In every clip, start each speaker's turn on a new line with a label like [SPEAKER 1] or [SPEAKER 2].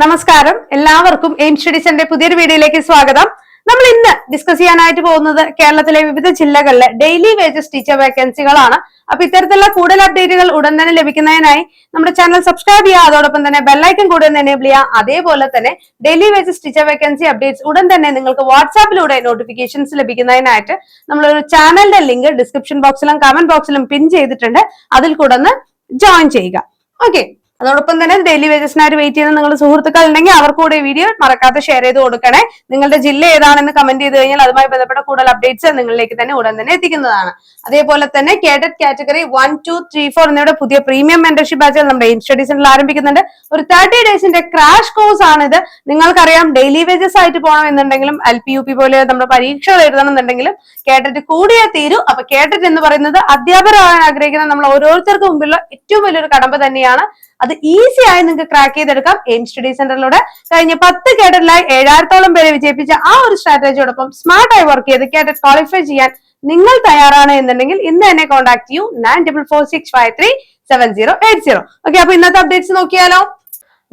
[SPEAKER 1] നമസ്കാരം. എല്ലാവർക്കും എയിം സ്റ്റഡീസിന്റെ പുതിയൊരു വീഡിയോയിലേക്ക് സ്വാഗതം. നമ്മൾ ഇന്ന് ഡിസ്കസ് ചെയ്യാനായിട്ട് പോകുന്നത് കേരളത്തിലെ വിവിധ ജില്ലകളിലെ ഡെയിലി വേജസ് ടീച്ചർ വേക്കൻസികളാണ് അപ്പൊ ഇത്തരത്തിലുള്ള കൂടുതൽ അപ്ഡേറ്റുകൾ ഉടൻ തന്നെ ലഭിക്കുന്നതിനായി നമ്മുടെ ചാനൽ സബ്സ്ക്രൈബ് ചെയ്യുക. അതോടൊപ്പം തന്നെ ബെല്ലൈക്കൺ കൂടെ ഒന്ന് എനേബിൾ ചെയ്യുക. അതേപോലെ തന്നെ daily wages teacher vacancy updates ഉടൻ തന്നെ നിങ്ങൾക്ക് വാട്സാപ്പിലൂടെ നോട്ടിഫിക്കേഷൻസ് ലഭിക്കുന്നതിനായിട്ട് നമ്മളൊരു ചാനലിന്റെ ലിങ്ക് ഡിസ്ക്രിപ്ഷൻ ബോക്സിലും കമന്റ് ബോക്സിലും പിൻ ചെയ്തിട്ടുണ്ട്. അതിൽ കൂടെ ജോയിൻ ചെയ്യുക. ഓക്കെ അതോടൊപ്പം തന്നെ ഡെയിലി വേജസിനായിട്ട് വെയിറ്റ് ചെയ്യുന്ന നിങ്ങളുടെ സുഹൃത്തുക്കൾ ഉണ്ടെങ്കിൽ അവർക്ക് കൂടെ വീഡിയോ മറക്കാതെ ഷെയർ ചെയ്ത് കൊടുക്കണേ. നിങ്ങളുടെ ജില്ല ഏതാണെന്ന് കമന്റ് ചെയ്ത് കഴിഞ്ഞാൽ അതുമായി ബന്ധപ്പെട്ട കൂടുതൽ അപ്ഡേറ്റ്സ് നിങ്ങളിലേക്ക് തന്നെ ഉടൻ തന്നെ എത്തിക്കുന്നതാണ്. അതേപോലെ തന്നെ cadet category one two three four എന്നിവയുടെ പുതിയ പ്രീമിയം മെന്റർഷിപ്പ് ബാച്ചുകൾ നമ്മുടെ എയിം സ്റ്റഡി ആരംഭിക്കുന്നുണ്ട്. ഒരു തേർട്ടി ഡേയ്സിന്റെ ക്രാഷ് കോഴ്സ് ആണ് ഇത് നിങ്ങൾക്കറിയാം ഡെയിലി വേജസ് ആയിട്ട് പോകണം എന്നുണ്ടെങ്കിലും എൽ പി യു പി പോലെ നമ്മുടെ പരീക്ഷകൾ എഴുതണം എന്നുണ്ടെങ്കിലും കേഡറ്റ് കൂടിയേ തീരൂ. അപ്പൊ കേഡറ്റ് എന്ന് പറയുന്നത് അധ്യാപകരാകാൻ ആഗ്രഹിക്കുന്ന നമ്മൾ ഓരോരുത്തർക്കും മുമ്പിലുള്ള ഏറ്റവും വലിയൊരു കടമ്പ തന്നെയാണ് അത് ഈസി ആയി നിങ്ങൾക്ക് ക്രാക്ക് ചെയ്തെടുക്കാം. എയിം സ്റ്റഡി സെന്ററിലൂടെ കഴിഞ്ഞ പത്ത് കേഡറ്റിലായി ഏഴായിരത്തോളം പേരെ വിജയിപ്പിച്ച ആ ഒരു സ്ട്രാറ്റജിയോടൊപ്പം സ്മാർട്ട് ആയി വർക്ക് ചെയ്ത് കേഡറ്റ് ക്വാളിഫൈ ചെയ്യാൻ നിങ്ങൾ തയ്യാറാണ് എന്നുണ്ടെങ്കിൽ ഇന്ന് എന്നെ കോൺടാക്ട് ചെയ്യൂ. Nine double four six five three seven zero eight zero okay അപ്പൊ ഇന്നത്തെ അപ്ഡേറ്റ്സ് നോക്കിയാലോ?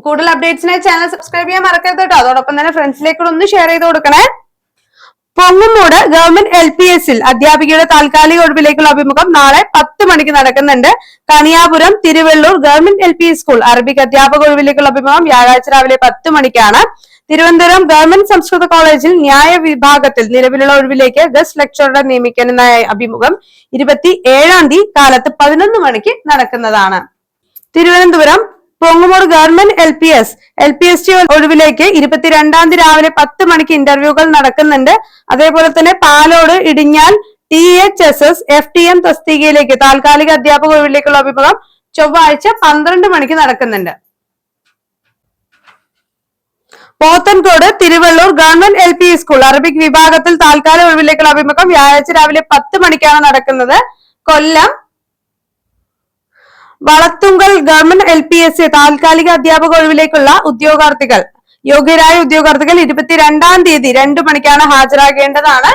[SPEAKER 1] കൂടുതൽ അപ്ഡേറ്റ്സിനായി ചാനൽ സബ്സ്ക്രൈബ് ചെയ്യാൻ മറക്കരുത് കേട്ടോ. അതോടൊപ്പം തന്നെ ഫ്രണ്ട്സിലേക്ക് ഒന്ന് ഷെയർ ചെയ്ത് കൊടുക്കണേ. പൊങ്ങുമൂട് ഗവൺമെന്റ് എൽ പി എസിൽ അധ്യാപികയുടെ താൽക്കാലിക ഒഴിവിലേക്കുള്ള അഭിമുഖം നാളെ പത്ത് മണിക്ക് നടക്കുന്നുണ്ട്. Kaniyapuram Thiruvallur government L school Arabic അധ്യാപക ഒഴിവിലേക്കുള്ള അഭിമുഖം വ്യാഴാഴ്ച രാവിലെ പത്ത് മണിക്കാണ്. തിരുവനന്തപുരം ഗവൺമെന്റ് സംസ്കൃത കോളേജിൽ ന്യായ വിഭാഗത്തിൽ നിലവിലുള്ള ഒഴിവിലേക്ക് ഗസ്റ്റ് ലെക്ചറുടെ നിയമിക്കുന്ന അഭിമുഖം ഇരുപത്തി ഏഴാം തീയതി കാലത്ത് പതിനൊന്ന് മണിക്ക് നടക്കുന്നതാണ്. Thiruvananthapuram Pongumoodu government L P S L P S T ഒഴിവിലേക്ക് ഇരുപത്തിരണ്ടാം തീയതി രാവിലെ പത്ത് മണിക്ക് ഇന്റർവ്യൂകൾ നടക്കുന്നുണ്ട്. അതേപോലെ തന്നെ Palode Idinjal T H S S F T M തസ്തികയിലേക്ക് താൽക്കാലിക അധ്യാപക ഒഴിവിലേക്കുള്ള അഭിമുഖം ചൊവ്വാഴ്ച പന്ത്രണ്ട് മണിക്ക് നടക്കുന്നുണ്ട്. Pothencode Thiruvallur government L P school Arabic വിഭാഗത്തിൽ താൽക്കാലിക ഒഴിവിലേക്കുള്ള അഭിമുഖം വ്യാഴാഴ്ച രാവിലെ പത്ത് മണിക്കാണ് നടക്കുന്നത്. Kollam Valathungal government L P S C താൽക്കാലിക അധ്യാപക ഒഴിവിലേക്കുള്ള ഉദ്യോഗാർത്ഥികൾ. യോഗ്യരായ ഉദ്യോഗാർത്ഥികൾ ഇരുപത്തിരണ്ടാം തീയതി രണ്ടു മണിക്കാണ് ഹാജരാകേണ്ടതാണ്.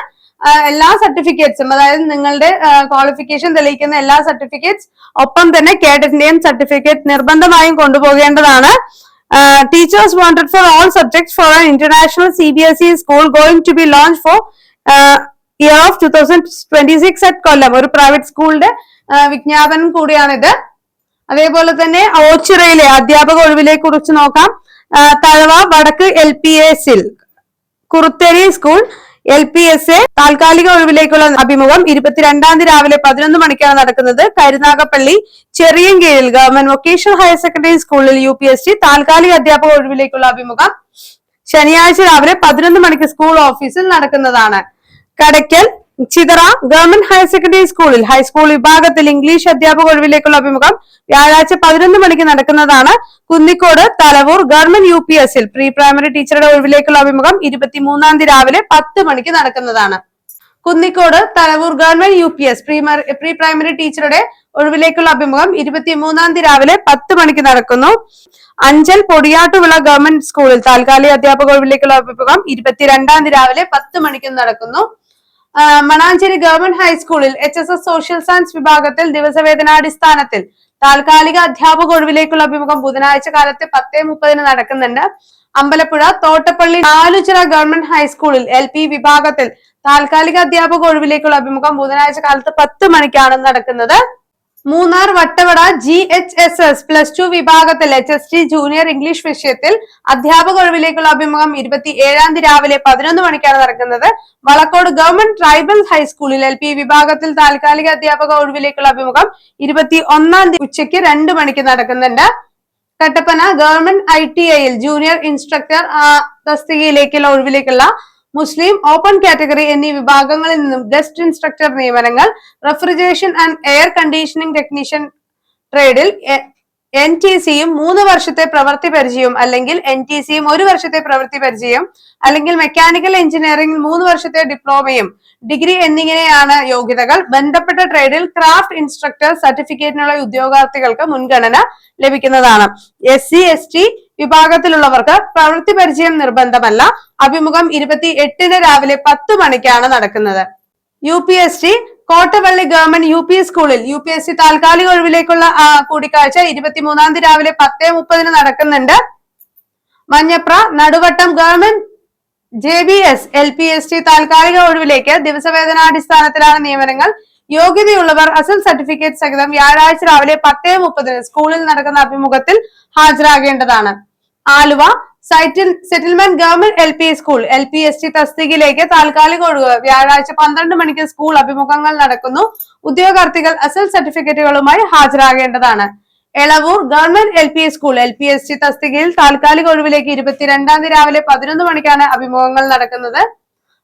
[SPEAKER 1] എല്ലാ സർട്ടിഫിക്കറ്റ്സും അതായത് നിങ്ങളുടെ ക്വാളിഫിക്കേഷൻ തെളിയിക്കുന്ന എല്ലാ സർട്ടിഫിക്കറ്റ്സ് ഒപ്പം തന്നെ കേഡറ്റിന്റെയും സർട്ടിഫിക്കറ്റ് നിർബന്ധമായും കൊണ്ടുപോകേണ്ടതാണ്. Teachers wanted for all subject for international C B S E school going to be launch for year of two thousand twenty six at Kollam ഒരു പ്രൈവറ്റ് സ്കൂളിന്റെ വിജ്ഞാപനം കൂടിയാണിത്. അതേപോലെ തന്നെ ഓച്ചിറയിലെ അധ്യാപക ഒഴിവിലെ കുറിച്ച് നോക്കാം. തഴവ വടക്ക് എൽ പി എസിൽ Kurutheri school L P S A താൽക്കാലിക ഒഴിവിലേക്കുള്ള അഭിമുഖം ഇരുപത്തിരണ്ടാം തീയതി രാവിലെ പതിനൊന്ന് മണിക്കാണ് നടക്കുന്നത്. കരുനാഗപ്പള്ളി ചെറിയങ്കീഴിൽ ഗവൺമെന്റ് വൊക്കേഷണൽ ഹയർ സെക്കൻഡറി സ്കൂളിൽ യു പി എസ് ടി താൽക്കാലിക അധ്യാപക ഒഴിവിലേക്കുള്ള അഭിമുഖം ശനിയാഴ്ച രാവിലെ പതിനൊന്ന് മണിക്ക് സ്കൂൾ ഓഫീസിൽ നടക്കുന്നതാണ്. Kadakkal Chithara government higher secondary സ്കൂളിൽ ഹൈസ്കൂൾ വിഭാഗത്തിൽ ഇംഗ്ലീഷ് അധ്യാപക ഒഴിവിലേക്കുള്ള അഭിമുഖം വ്യാഴാഴ്ച പതിനൊന്ന് മണിക്ക് നടക്കുന്നതാണ്. Kunnicode Thalavoor government U P എസിൽ പ്രീ പ്രൈമറി ടീച്ചറുടെ ഒഴിവിലേക്കുള്ള അഭിമുഖം ഇരുപത്തിമൂന്നാം തീയതി രാവിലെ പത്ത് മണിക്ക് നടക്കുന്നതാണ്. Kunnicode Thalavoor government U P S pre primary ടീച്ചറുടെ ഒഴിവിലേക്കുള്ള അഭിമുഖം ഇരുപത്തിമൂന്നാം തീയതി രാവിലെ പത്ത് മണിക്ക് നടക്കുന്നു. അഞ്ചൽ പൊടിയാട്ടുവിള ഗവൺമെന്റ് സ്കൂളിൽ താൽക്കാലിക അധ്യാപക ഒഴിവിലേക്കുള്ള അഭിമുഖം ഇരുപത്തിരണ്ടാം തീയതി രാവിലെ പത്ത് മണിക്ക് നടക്കുന്നു. മണാഞ്ചേരി ഗവൺമെന്റ് ഹൈസ്കൂളിൽ H S S social science വിഭാഗത്തിൽ ദിവസവേതനാടിസ്ഥാനത്തിൽ താൽക്കാലിക അധ്യാപക ഒഴിവിലേക്കുള്ള അഭിമുഖം ബുധനാഴ്ച കാലത്ത് പത്തേ മുപ്പതിന് നടക്കുന്നുണ്ട്. അമ്പലപ്പുഴ തോട്ടപ്പള്ളി നാലുചിറ ഗവൺമെന്റ് ഹൈസ്കൂളിൽ എൽ പി വിഭാഗത്തിൽ താൽക്കാലിക അധ്യാപക ഒഴിവിലേക്കുള്ള അഭിമുഖം ബുധനാഴ്ച കാലത്ത് പത്ത് മണിക്കാണ് നടക്കുന്നത്. Munnar Vattavada G H S S plus two വിഭാഗത്തിൽ H S T junior English വിഷയത്തിൽ അധ്യാപക ഒഴിവിലേക്കുള്ള അഭിമുഖം ഇരുപത്തി ഏഴാം തീയതി രാവിലെ പതിനൊന്ന് മണിക്കാണ് നടക്കുന്നത്. വളക്കോട് ഗവൺമെന്റ് ട്രൈബൽ ഹൈസ്കൂളിൽ എൽ പി വിഭാഗത്തിൽ താൽക്കാലിക അധ്യാപക ഒഴിവിലേക്കുള്ള അഭിമുഖം ഇരുപത്തി ഒന്നാം തീയതി ഉച്ചയ്ക്ക് രണ്ട് മണിക്ക് നടക്കുന്നുണ്ട്. കട്ടപ്പന ഗവൺമെന്റ് ഐ ടി ഐയിൽ ജൂനിയർ ഇൻസ്ട്രക്ടർ തസ്തികയിലേക്കുള്ള ഒഴിവിലേക്കുള്ള മുസ്ലിം ഓപ്പൺ കാറ്റഗറി എന്നീ വിഭാഗങ്ങളിൽ നിന്നും ഗസ്റ്റ് ഇൻസ്ട്രക്ടർ നിയമനങ്ങൾ refrigeration and air conditioning technician ട്രേഡിൽ N T സിയും മൂന്ന് വർഷത്തെ പ്രവൃത്തി പരിചയവും അല്ലെങ്കിൽ എൻ ടി സിയും ഒരു വർഷത്തെ പ്രവൃത്തി പരിചയം അല്ലെങ്കിൽ മെക്കാനിക്കൽ എഞ്ചിനീയറിംഗ് മൂന്ന് വർഷത്തെ ഡിപ്ലോമയും ഡിഗ്രി എന്നിങ്ങനെയാണ് യോഗ്യതകൾ. ബന്ധപ്പെട്ട ട്രേഡിൽ ക്രാഫ്റ്റ് ഇൻസ്ട്രക്ടർ സർട്ടിഫിക്കറ്റിനുള്ള ഉദ്യോഗാർത്ഥികൾക്ക് മുൻഗണന ലഭിക്കുന്നതാണ്. എസ് സി എസ് ടി വിഭാഗത്തിലുള്ളവർക്ക് പ്രവൃത്തി പരിചയം നിർബന്ധമല്ല. അഭിമുഖം ഇരുപത്തി എട്ടിന് രാവിലെ പത്ത് മണിക്കാണ് നടക്കുന്നത്. U P S T Kottavally government U P സ്കൂളിൽ യു പി എസ് സി താൽക്കാലിക ഒഴിവിലേക്കുള്ള കൂടിക്കാഴ്ച ഇരുപത്തിമൂന്നാം തീയതി രാവിലെ പത്തേ മുപ്പതിന് നടക്കുന്നുണ്ട്. Manjapra Naduvattom government J B S L P S T താൽക്കാലിക ഒഴിവിലേക്ക് ദിവസവേതനാടിസ്ഥാനത്തിലാണ് നിയമനങ്ങൾ. യോഗ്യതയുള്ളവർ അസൽ സർട്ടിഫിക്കറ്റ് സഹിതം വ്യാഴാഴ്ച രാവിലെ പത്തേ മുപ്പതിന് സ്കൂളിൽ നടക്കുന്ന അഭിമുഖത്തിൽ ഹാജരാകേണ്ടതാണ്. ആലുവ സൈറ്റിൽ settlement government L P school L P S T തസ്തികയിലേക്ക് താൽക്കാലിക ഒഴിവ് വ്യാഴാഴ്ച പന്ത്രണ്ട് മണിക്ക് സ്കൂൾ അഭിമുഖങ്ങൾ നടക്കുന്നു. ഉദ്യോഗാർത്ഥികൾ അസൽ സർട്ടിഫിക്കറ്റുകളുമായി ഹാജരാകേണ്ടതാണ്. Elavoor government L P school L P S T തസ്തികയിൽ താൽക്കാലിക ഒഴിവിലേക്ക് ഇരുപത്തിരണ്ടാം തീയതി രാവിലെ പതിനൊന്ന് മണിക്കാണ് അഭിമുഖങ്ങൾ നടക്കുന്നത്.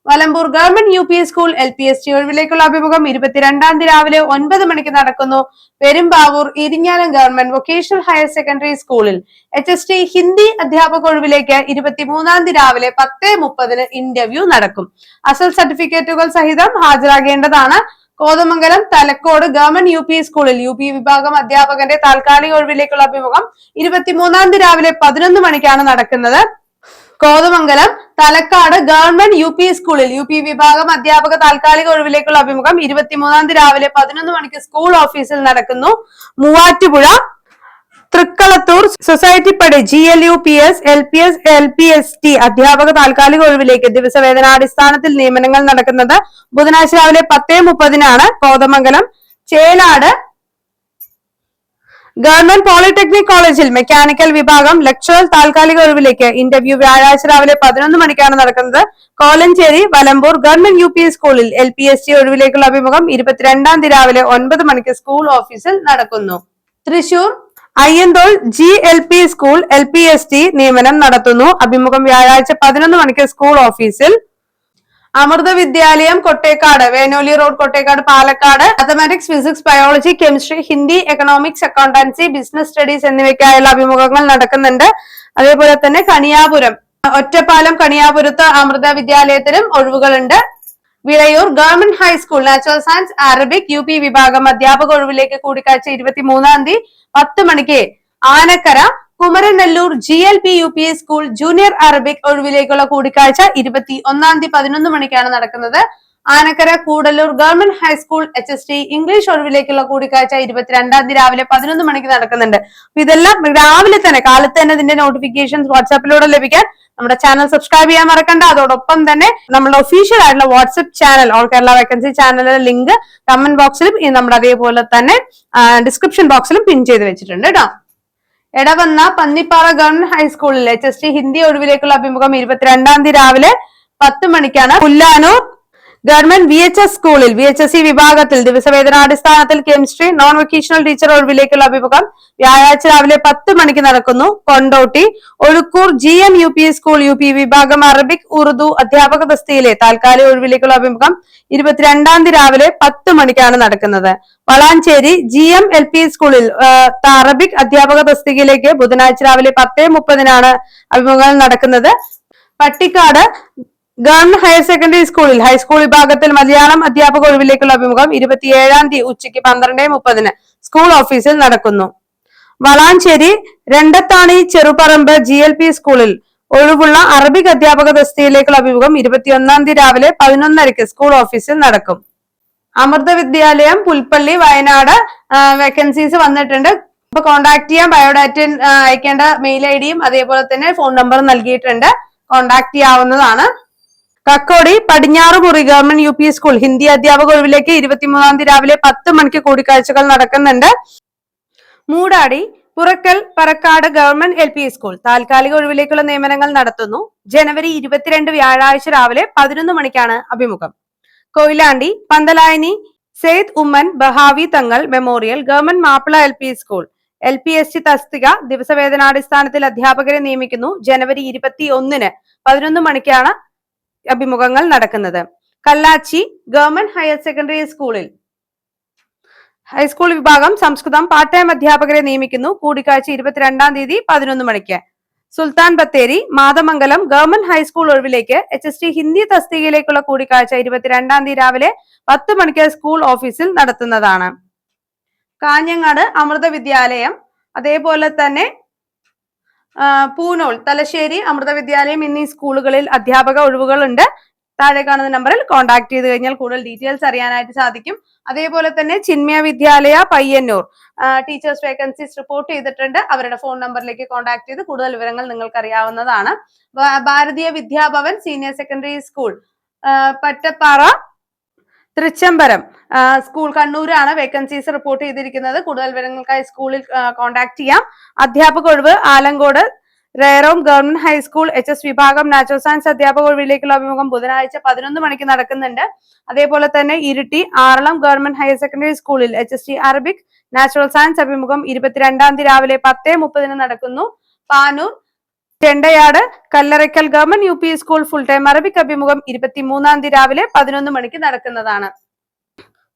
[SPEAKER 1] Valampur government U P S school L P S T ഒഴിവിലേക്കുള്ള അഭിമുഖം ഇരുപത്തിരണ്ടാം തീയതി രാവിലെ ഒൻപത് മണിക്ക് നടക്കുന്നു. Perumbavoor Irinjalam government vocational higher secondary സ്കൂളിൽ എച്ച് എസ് ടി ഹിന്ദി അധ്യാപക ഒഴിവിലേക്ക് ഇരുപത്തിമൂന്നാം തീയതി രാവിലെ പത്ത് മുപ്പതിന് ഇന്റർവ്യൂ നടക്കും. അസൽ സർട്ടിഫിക്കറ്റുകൾ സഹിതം ഹാജരാകേണ്ടതാണ്. Kothamangalam Thalakode government U P സ്കൂളിൽ യു പി വിഭാഗം അധ്യാപകന്റെ താൽക്കാലിക ഒഴിവിലേക്കുള്ള അഭിമുഖം ഇരുപത്തിമൂന്നാം തീയതി രാവിലെ പതിനൊന്ന് മണിക്കാണ് നടക്കുന്നത്. Kothamangalam Thalakkad government U P സ്കൂളിൽ യു പി വിഭാഗം അധ്യാപക താൽക്കാലിക ഒഴിവിലേക്കുള്ള അഭിമുഖം ഇരുപത്തിമൂന്നാം തീയതി രാവിലെ പതിനൊന്ന് മണിക്ക് സ്കൂൾ ഓഫീസിൽ നടക്കുന്നു. മൂവാറ്റുപുഴ തൃക്കളത്തൂർ സൊസൈറ്റി പടി G L U P S L P S L P S T അധ്യാപക താൽക്കാലിക ഒഴിവിലേക്ക് ദിവസവേതനാടിസ്ഥാനത്തിൽ നിയമനങ്ങൾ നടക്കുന്നത് ബുധനാഴ്ച രാവിലെ പത്തേ മുപ്പതിനാണ് കോതമംഗലം ചേലാട് ഗവൺമെന്റ് പോളിടെക്നിക് കോളേജിൽ മെക്കാനിക്കൽ വിഭാഗം ലെക്ചറൽ താൽക്കാലിക ഒഴിവിലേക്ക് ഇന്റർവ്യൂ വ്യാഴാഴ്ച രാവിലെ പതിനൊന്ന് മണിക്കാണ് നടക്കുന്നത്. Kolenchery Valampur government U P സ്കൂളിൽ എൽ പി എസ് ടി ഒഴിവിലേക്കുള്ള അഭിമുഖം ഇരുപത്തിരണ്ടാം തീയതി രാവിലെ ഒൻപത് മണിക്ക് സ്കൂൾ ഓഫീസിൽ നടക്കുന്നു. Thrissur Ayyanthole G L P school L P S T നിയമനം നടത്തുന്നു. അഭിമുഖം വ്യാഴാഴ്ച പതിനൊന്ന് മണിക്ക് സ്കൂൾ ഓഫീസിൽ Amrita Vidyalayam Kottekad Venoli road Kottekad Palakkad mathematics physics biology chemistry Hindi economics accountancy business studies എന്നിവയ്ക്കായുള്ള അഭിമുഖങ്ങൾ നടക്കുന്നുണ്ട്. അതേപോലെ തന്നെ കണിയാപുരം ഒറ്റപ്പാലം കണിയാപുരത്ത് അമൃത വിദ്യാലയത്തിലും ഒഴിവുകളുണ്ട്. Vilayur government high school natural science Arabic U P വിഭാഗം അധ്യാപക ഒഴിവിലേക്ക് കൂടിക്കാഴ്ച ഇരുപത്തിമൂന്നാം തീയതി പത്ത് മണിക്ക് Anakkara Kumaranellur G L P U P school junior Arabic ഒഴിവിലേക്കുള്ള കൂടിക്കാഴ്ച ഇരുപത്തി ഒന്നാം തീയതി പതിനൊന്ന് മണിക്കാണ് നടക്കുന്നത്. Anakkara Koodallur government high school H S T English ഒഴിവിലേക്കുള്ള കൂടിക്കാഴ്ച ഇരുപത്തിരണ്ടാം തീയതി രാവിലെ പതിനൊന്ന് മണിക്ക് നടക്കുന്നുണ്ട്. ഇതെല്ലാം രാവിലെ തന്നെ കാലത്ത് തന്നെ ഇതിന്റെ നോട്ടിഫിക്കേഷൻസ് വാട്സാപ്പിലൂടെ ലഭിക്കാൻ നമ്മുടെ ചാനൽ സബ്സ്ക്രൈബ് ചെയ്യാൻ മറക്കണ്ട. അതോടൊപ്പം തന്നെ നമ്മുടെ ഒഫീഷ്യൽ ആയിട്ടുള്ള WhatsApp channel all Kerala vacancy ചാനലിന്റെ ലിങ്ക് കമന്റ് ബോക്സിലും നമ്മുടെ അതേപോലെ തന്നെ ഡിസ്ക്രിപ്ഷൻ ബോക്സിലും പിൻ ചെയ്ത് വെച്ചിട്ടുണ്ട് കേട്ടോ എടവന്ന പന്നിപ്പാറ ഗവൺമെന്റ് ഹൈസ്കൂളിലെ ടി ഹിന്ദി ഒഴിവിലേക്കുള്ള അഭിമുഖം ഇരുപത്തിരണ്ടാം തീയതി രാവിലെ പത്ത് മണിക്കാണ്. Pullanur government V H S school V H S C വിഭാഗത്തിൽ ദിവസവേതനാടിസ്ഥാനത്തിൽ കെമിസ്ട്രി നോൺ വൊക്കേഷണൽ ടീച്ചർ ഒഴിവിലേക്കുള്ള അഭിമുഖം വ്യാഴാഴ്ച രാവിലെ പത്ത് മണിക്ക് നടക്കുന്നു. Kondotty Ozhukur G M U P school U P വിഭാഗം അറബിക് ഉറുദു അധ്യാപക തസ്തിയിലെ താൽക്കാലിക ഒഴിവിലേക്കുള്ള അഭിമുഖം ഇരുപത്തിരണ്ടാം തീയതി രാവിലെ പത്ത് മണിക്കാണ് നടക്കുന്നത്. Valanchery G M L P സ്കൂളിൽ അറബിക് അധ്യാപക തസ്തികയിലേക്ക് ബുധനാഴ്ച രാവിലെ പത്തേ മുപ്പതിനാണ് അഭിമുഖങ്ങൾ നടക്കുന്നത്. പട്ടിക്കാട് ഗവൺമെന്റ് ഹയർ സെക്കൻഡറി സ്കൂളിൽ ഹൈസ്കൂൾ വിഭാഗത്തിൽ മലയാളം അധ്യാപക ഒഴിവിലേക്കുള്ള അഭിമുഖം ഇരുപത്തിയേഴാം തീയതി ഉച്ചയ്ക്ക് പന്ത്രണ്ട് മുപ്പതിന് സ്കൂൾ ഓഫീസിൽ നടക്കുന്നു. Valanchery Randathani Cheruparamba G L P സ്കൂളിൽ ഒഴിവുള്ള അറബിക് അധ്യാപക തസ്തിയിലേക്കുള്ള അഭിമുഖം ഇരുപത്തിയൊന്നാം തീയതി രാവിലെ പതിനൊന്നരയ്ക്ക് സ്കൂൾ ഓഫീസിൽ നടക്കും. അമൃത വിദ്യാലയം പുൽപ്പള്ളി വയനാട് വേക്കൻസീസ് വന്നിട്ടുണ്ട്. അപ്പൊ കോൺടാക്ട് ചെയ്യാൻ ബയോഡാറ്റ അയക്കേണ്ട മെയിൽ ഐ ഡിയും അതേപോലെ തന്നെ ഫോൺ നമ്പറും നൽകിയിട്ടുണ്ട്. കോൺടാക്ട് ചെയ്യാവുന്നതാണ്. Kakkodi Padinjarumuri government U P school Hindi അധ്യാപക ഒഴിവിലേക്ക് ഇരുപത്തിമൂന്നാം തീയതി രാവിലെ പത്ത് മണിക്ക് കൂടിക്കാഴ്ചകൾ നടക്കുന്നുണ്ട്. Moodadi Purakkal Parakkad government L P school താൽക്കാലിക ഒഴിവിലേക്കുള്ള നിയമനങ്ങൾ നടത്തുന്നു. ജനുവരി ഇരുപത്തിരണ്ട് വ്യാഴാഴ്ച രാവിലെ പതിനൊന്ന് മണിക്കാണ് അഭിമുഖം. Koyilandy Pantalayani Syed Umman Bahavi Thangal memorial government Mappila L P school L P S C തസ്തിക ദിവസവേതനാടിസ്ഥാനത്തിൽ അധ്യാപകരെ നിയമിക്കുന്നു. ജനുവരി ഇരുപത്തി ഒന്നിന് പതിനൊന്ന് മണിക്കാണ് അഭിമുഖങ്ങൾ നടക്കുന്നത്. കല്ലാച്ചി ഗവൺമെന്റ് ഹയർ സെക്കൻഡറി സ്കൂളിൽ. ഹൈസ്കൂൾ വിഭാഗം സംസ്കൃതം പാർട്ട് ടൈം അധ്യാപകരെ നിയമിക്കുന്നു. കൂടിക്കാഴ്ച ഇരുപത്തിരണ്ടാം തീയതി പതിനൊന്ന് മണിക്ക്. Sultan Bathery Mathamangalam government high school ഒഴിവിലേക്ക് H S T Hindi തസ്തികയിലേക്കുള്ള കൂടിക്കാഴ്ച ഇരുപത്തിരണ്ടാം തീയതി രാവിലെ പത്ത് മണിക്ക് സ്കൂൾ ഓഫീസിൽ നടത്തുന്നതാണ്. കാഞ്ഞങ്ങാട് അമൃത വിദ്യാലയം അതേപോലെ തന്നെ പൂനോൾ തലശ്ശേരി അമൃത വിദ്യാലയം എന്നീ സ്കൂളുകളിൽ അധ്യാപക ഒഴിവുകളുണ്ട്. താഴെ കാണുന്ന നമ്പറിൽ കോൺടാക്ട് ചെയ്ത് കഴിഞ്ഞാൽ കൂടുതൽ ഡീറ്റെയിൽസ് അറിയാനായിട്ട് സാധിക്കും. അതേപോലെ തന്നെ Chinmaya Vidyalaya Payyanur. Teachers vacancies report ചെയ്തിട്ടുണ്ട്. അവരുടെ ഫോൺ നമ്പറിലേക്ക് കോൺടാക്ട് ചെയ്ത് കൂടുതൽ വിവരങ്ങൾ നിങ്ങൾക്ക് അറിയാവുന്നതാണ് Bharatiya Vidya Bhavan senior secondary school Pattappara Trichambaram. School കണ്ണൂരാണ് വേക്കൻസീസ് റിപ്പോർട്ട് ചെയ്തിരിക്കുന്നത്. കൂടുതൽ വിവരങ്ങൾക്കായി സ്കൂളിൽ കോൺടാക്ട് ചെയ്യാം. അധ്യാപക ഒഴിവ് Alankode റേറോം government high school H S വിഭാഗം നാച്ചുറൽ സയൻസ് അധ്യാപക ഒഴിവിലേക്കുള്ള അഭിമുഖം ബുധനാഴ്ച പതിനൊന്ന് മണിക്ക് നടക്കുന്നുണ്ട്. അതേപോലെ തന്നെ Iritty Aralam government higher secondary സ്കൂളിൽ H S T Arabic natural science അഭിമുഖം ഇരുപത്തിരണ്ടാം തീയതി രാവിലെ പത്തേ മുപ്പതിന് നടക്കുന്നു. Panoor Chendayad Kallarakkal government U P school full time Arabic അഭിമുഖം ഇരുപത്തിമൂന്നാം തീയതി രാവിലെ പതിനൊന്ന് മണിക്ക് നടക്കുന്നതാണ്.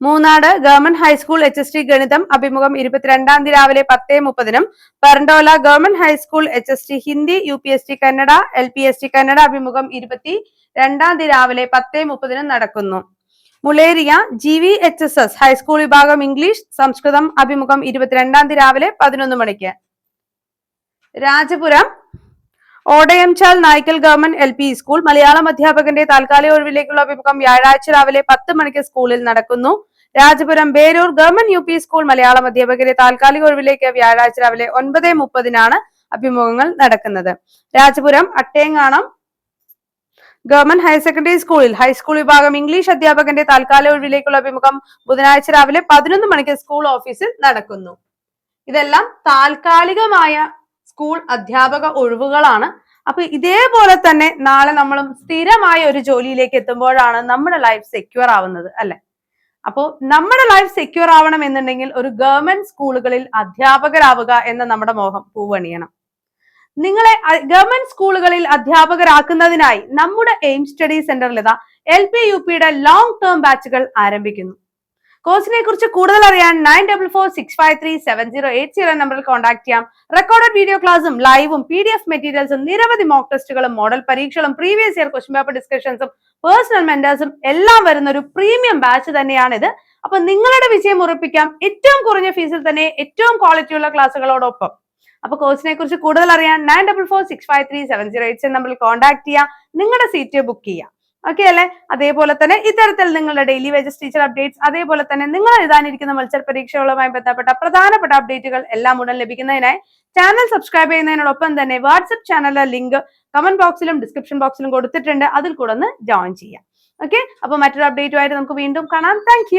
[SPEAKER 1] Munnad government high school H S T ഗണിതം അഭിമുഖം ഇരുപത്തിരണ്ടാം തീയതി രാവിലെ പത്തേ മുപ്പതിനും Perdala government high school H S T Hindi U P S T Kannada L P S T Kannada അഭിമുഖം ഇരുപത്തി രണ്ടാം തീയതി രാവിലെ പത്തേ മുപ്പതിനും നടക്കുന്നു. Mulleria G V H S S high school വിഭാഗം ഇംഗ്ലീഷ് സംസ്കൃതം അഭിമുഖം ഇരുപത്തിരണ്ടാം തീയതി രാവിലെ പതിനൊന്ന് മണിക്ക്. Rajapuram Odayanchal Naikkal government L P school Malayalam അധ്യാപകന്റെ താൽക്കാലിക ഒഴിവിലേക്കുള്ള അഭിമുഖം വ്യാഴാഴ്ച രാവിലെ പത്ത് മണിക്ക് സ്കൂളിൽ നടക്കുന്നു. Rajapuram Beroor government U P school Malayalam അധ്യാപകന്റെ താൽക്കാലിക ഒഴിവിലേക്ക് വ്യാഴാഴ്ച രാവിലെ ഒൻപത് മുപ്പതിനാണ് അഭിമുഖങ്ങൾ നടക്കുന്നത്. Rajapuram Attenganam government higher secondary സ്കൂളിൽ ഹൈസ്കൂൾ വിഭാഗം ഇംഗ്ലീഷ് അധ്യാപകന്റെ താൽക്കാലിക ഒഴിവിലേക്കുള്ള അഭിമുഖം ബുധനാഴ്ച രാവിലെ പതിനൊന്ന് മണിക്ക് സ്കൂൾ ഓഫീസിൽ നടക്കുന്നു. ഇതെല്ലാം താൽക്കാലികമായ സ്കൂൾ അധ്യാപക ഒഴിവുകളാണ്. അപ്പൊ ഇതേപോലെ തന്നെ നാളെ നമ്മളും സ്ഥിരമായ ഒരു ജോലിയിലേക്ക് എത്തുമ്പോഴാണ് നമ്മുടെ ലൈഫ് സെക്യൂർ ആവുന്നത് അല്ലെ? അപ്പോൾ നമ്മുടെ ലൈഫ് സെക്യൂർ ആവണം എന്നുണ്ടെങ്കിൽ ഒരു ഗവൺമെന്റ് സ്കൂളുകളിൽ അധ്യാപകരാവുക എന്ന നമ്മുടെ മോഹം പൂവണിയണം. നിങ്ങളെ ഗവൺമെന്റ് സ്കൂളുകളിൽ അധ്യാപകരാക്കുന്നതിനായി നമ്മുടെ എയിം സ്റ്റഡി സെന്ററിൽ ഇതാ എൽ പി യു പിയുടെ ലോങ് ടേം ബാച്ചുകൾ ആരംഭിക്കുന്നു. കോഴ്സിനെ കുറിച്ച് കൂടുതൽ അറിയാൻ nine double four six five three seven zero eight zero നമ്പറിൽ കോൺടാക്ട് ചെയ്യാം. റെക്കോർഡഡ് വീഡിയോ ക്ലാസും ലൈവും പി ഡി എഫ് മെറ്റീരിയൽസും നിരവധി മോക്ക് ടെസ്റ്റുകളും മോഡൽ പരീക്ഷകളും പ്രീവിയസ് ഇയർ ക്വസ്റ്റ്യൻ പേപ്പർ ഡിസ്കഷൻസും പേഴ്സണൽ മെന്റേഴ്സും എല്ലാം വരുന്ന ഒരു പ്രീമിയം ബാച്ച് തന്നെയാണ് ഇത്. അപ്പൊ നിങ്ങളുടെ വിജയം ഉറപ്പിക്കാം. ഏറ്റവും കുറഞ്ഞ ഫീസിൽ തന്നെ ഏറ്റവും ക്വാളിറ്റി ഉള്ള ക്ലാസ്സുകളോടൊപ്പം. അപ്പൊ കോഴ്സിനെ കുറിച്ച് കൂടുതൽ അറിയാൻ nine double four six five three seven zero eight നമ്പറിൽ കോൺടാക്ട് ചെയ്യാം. നിങ്ങളുടെ സീറ്റ് ബുക്ക് ചെയ്യാം. ഓക്കെ അല്ലെ? അതേപോലെ തന്നെ ഇത്തരത്തിൽ നിങ്ങളുടെ ഡെയിലി വേജസ് ടീച്ചർ അപ്ഡേറ്റ്സ് അതേപോലെ തന്നെ നിങ്ങൾ എഴുതാനിരിക്കുന്ന മത്സര പരീക്ഷകളുമായി ബന്ധപ്പെട്ട പ്രധാനപ്പെട്ട അപ്ഡേറ്റുകൾ എല്ലാം ഉടൻ ലഭിക്കുന്നതിനായി ചാനൽ സബ്സ്ക്രൈബ് ചെയ്യുന്നതിനോടൊപ്പം തന്നെ വാട്സ്ആപ്പ് ചാനലിലെ ലിങ്ക് കമന്റ് ബോക്സിലും ഡിസ്ക്രിപ്ഷൻ ബോക്സിലും കൊടുത്തിട്ടുണ്ട്. അതിൽ കൂടെ ഒന്ന് ജോയിൻ ചെയ്യാം. ഓക്കെ അപ്പൊ മറ്റൊരു അപ്ഡേറ്റുമായിട്ട് നമുക്ക് വീണ്ടും കാണാം. താങ്ക്